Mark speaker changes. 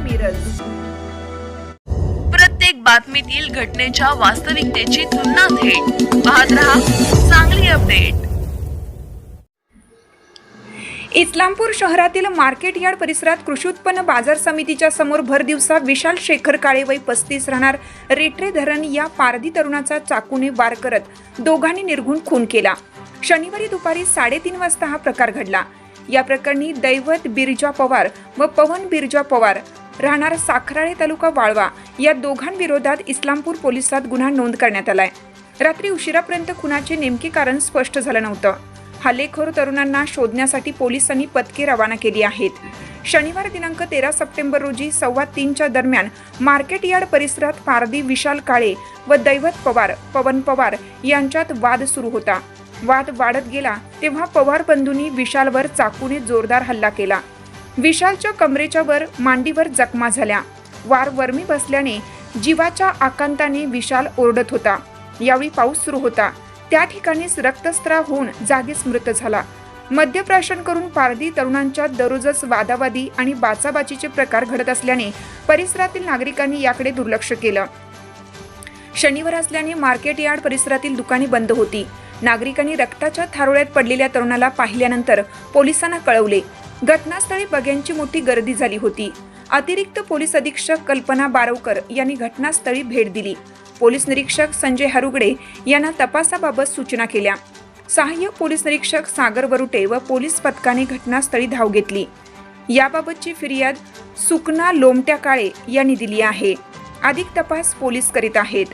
Speaker 1: मिरज.
Speaker 2: प्रत्येक बातमीतील घटनेच्या वास्तविकतेची तुलना थेट. पाहत रहा चांगली अपडेट.
Speaker 1: इस्लामपूर शहरातील मार्केट यार्ड परिसरात कृषी उत्पन्न बाजार समितीच्या समोर भर दिवसा विशाल शेखर काळे वय पस्तीस राहणार रेट्रे धरण या पारधी तरुणाचा चाकूने वार करत दोघांनी निर्घुण खून केला. शनिवारी दुपारी साडेतीन वाजता हा प्रकार घडला. या प्रकरणी दैवत बिरजा पवार व पवन बिरजा पवार राहणार साखराळे तालुका वाळवा या दोघांविरोधात इस्लामपूर पोलिसात गुन्हा नोंद करण्यात आलाय. रात्री उशिरापर्यंत खुनाचे नेमके कारण स्पष्ट झालं नव्हतं. हल्लेखोर तरुणांना शोधण्यासाठी पोलिसांनी पथके रवाना केली आहेत. शनिवार दिनांक तेरा सप्टेंबर रोजी सव्वा तीनच्या दरम्यान मार्केट यार्ड परिसरात पारदी विशाल काळे व दैवत पवार पवन पवार यांच्यात वाद सुरू होता. वाद वाढत गेला तेव्हा पवार बंधूंनी विशालवर चाकूने जोरदार हल्ला केला. विशालच्या कमरेच्या वर मांडीवर जखमा झाल्या. वार वर्मी बसल्याने जीवाच्या आकांताने विशाल ओरडत होता. यावेळी पाऊस सुरू होता. त्या ठिकाणीच रक्तस्त्राव होऊन जागीच मृत झाला. मद्यप्राशन करून पारधी तरुणांच्या दररोजच वादावादी आणि बाचाबाचीचे प्रकार घडत असल्याने परिसरातील नागरिकांनी याकडे दुर्लक्ष केलं. शनिवार असल्याने मार्केट यार्ड परिसरातील दुकाने बंद होती. नागरिकांनी रक्ताच्या थारोळ्यात पडलेल्या तरुणाला पाहिल्यानंतर पोलिसांना कळवले. घटनास्थळी बघ्यांची मोठी गर्दी झाली होती. अतिरिक्त पोलीस अधीक्षक कल्पना बारवकर यांनी घटनास्थळी भेट दिली. पोलीस निरीक्षक संजय हरुगडे यांना तपासाबाबत सूचना केल्या. सहाय्यक पोलीस निरीक्षक सागर वरुटे व पोलीस पथकाने घटनास्थळी धाव घेतली. याबाबतची फिर्याद सुकना लोमट्या काळे यांनी दिली आहे. अधिक तपास पोलीस करीत आहेत.